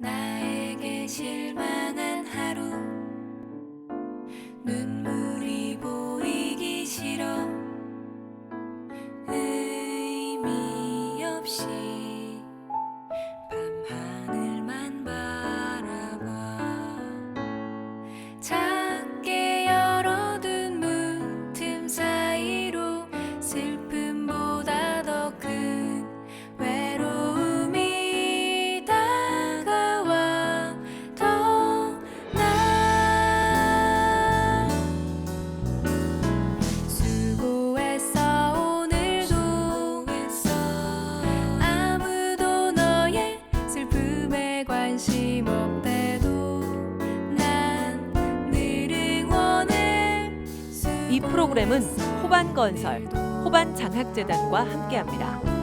나에게 실망한 하루. 눈물 프로그램은 호반건설, 호반장학재단과 함께합니다.